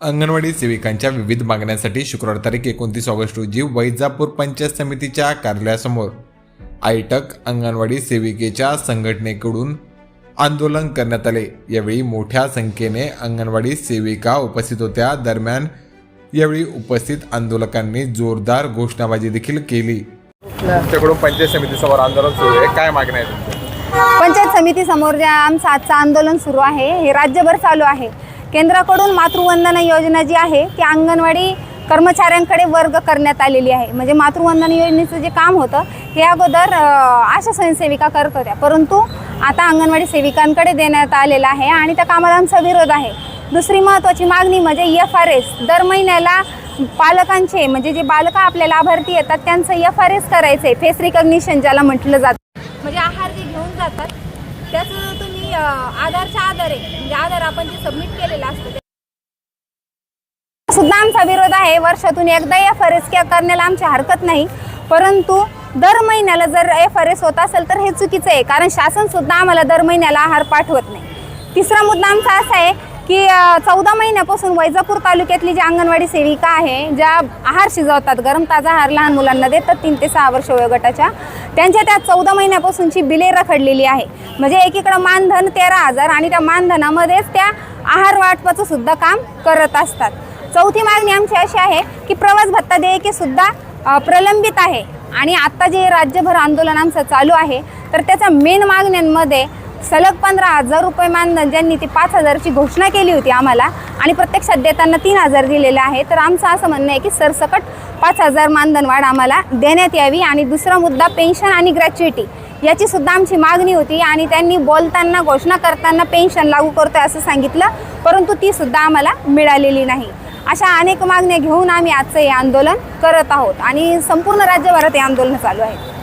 अंगणवाडी सेविकांच्या विविध मागण्यांसाठी शुक्रवार तारीख एकोणतीस ऑगस्ट रोजी वैजापूर पंचायत समितीच्या कार्यालयासमोर आयटक अंगणवाडी सेविकेच्या संघटनेकडून आंदोलन करण्यात आले. यावेळी मोठ्या संख्येने अंगणवाडी सेविका उपस्थित होत्या. दरम्यान यावेळी उपस्थित आंदोलकांनी जोरदार घोषणाबाजी देखील केली. तुमच्याकडून पंचायत समितीसमोर आंदोलन सुरू आहे. काय मागण्या आहे तुमच्या? पंचायत समितीसमोर जे आमचं आजचं आंदोलन सुरू आहे हे राज्यभर चालू आहे. केंद्राकडून मातृवंदना योजना जी आहे ती अंगणवाडी कर्मचाऱ्यांकडे वर्ग करण्यात आलेली आहे. म्हणजे मातृवंदना योजनेचं जे काम होतं हे अगोदर आशा स्वयंसेविका करत होत्या. परंतु आता अंगणवाडी सेविकांकडे देण्यात आलेलं आहे आणि त्या कामाला आमचा विरोध आहे. दुसरी महत्त्वाची मागणी म्हणजे एफ आर एस दर महिन्याला पालकांचे म्हणजे जे बालकं आपल्या लाभार्थी येतात त्यांचं एफ आर एस करायचं आहे फेस रिकग्निशन ज्याला म्हटलं जातं. म्हणजे आहार जे घेऊन जातात त्याचं तुम्ही आधारच्या आधारे म्हणजे आधार आपण जे सबमिट केलेलं असतो ते- सुद्धा आमचा विरोध आहे. वर्षातून एकदा एफ आर एस करण्याला आमची हरकत नाही. परंतु दर महिन्याला जर एफ आर एस होत असेल तर हे चुकीचं आहे. कारण शासन सुद्धा आम्हाला दर महिन्याला आहार पाठवत नाही. तिसरा मुद्दा आमचा असा आहे की चौदा महिन्यापासून वैजापूर तालुक्यातली जी अंगणवाडी सेविका आहे ज्या आहार शिजवतात गरम ताजा आहार लहान मुलांना देतात तीन ते सहा वर्ष वयोगटाच्या त्यांच्या त्या चौदा महिन्यापासूनची बिले रखडलेली आहे. म्हणजे एकीकडं मानधन तेरा हजार आणि त्या मानधनामध्येच त्या आहार वाटपाचं सुद्धा काम करत असतात. चौथी मागणी आमची अशी आहे की प्रवास भत्ता देयके सुद्धा प्रलंबित आहे. आणि आत्ता जे राज्यभर आंदोलन आमचं चालू आहे तर त्याच्या मेन मागण्यांमध्ये सलग पंधरा हजार रुपये मानधन ज्यांनी ती पाच हजारची घोषणा केली होती आम्हाला. आणि प्रत्यक्षात देताना तीन हजार दिलेले आहे. तर आमचं असं म्हणणं आहे की सरसकट पाच हजार मानधन वाढ आम्हाला देण्यात यावी. आणि दुसरा मुद्दा पेन्शन आणि ग्रॅच्युइटी याची सुद्धा आमची मागणी होती आणि त्यांनी बोलताना घोषणा करताना पेन्शन लागू करतोय असं सांगितलं. परंतु ती सुद्धा आम्हाला मिळालेली नाही. अशा अनेक मागण्या घेऊन आम्ही आजचं हे आंदोलन करत आहोत. आणि संपूर्ण राज्यभरात हे आंदोलन चालू आहे.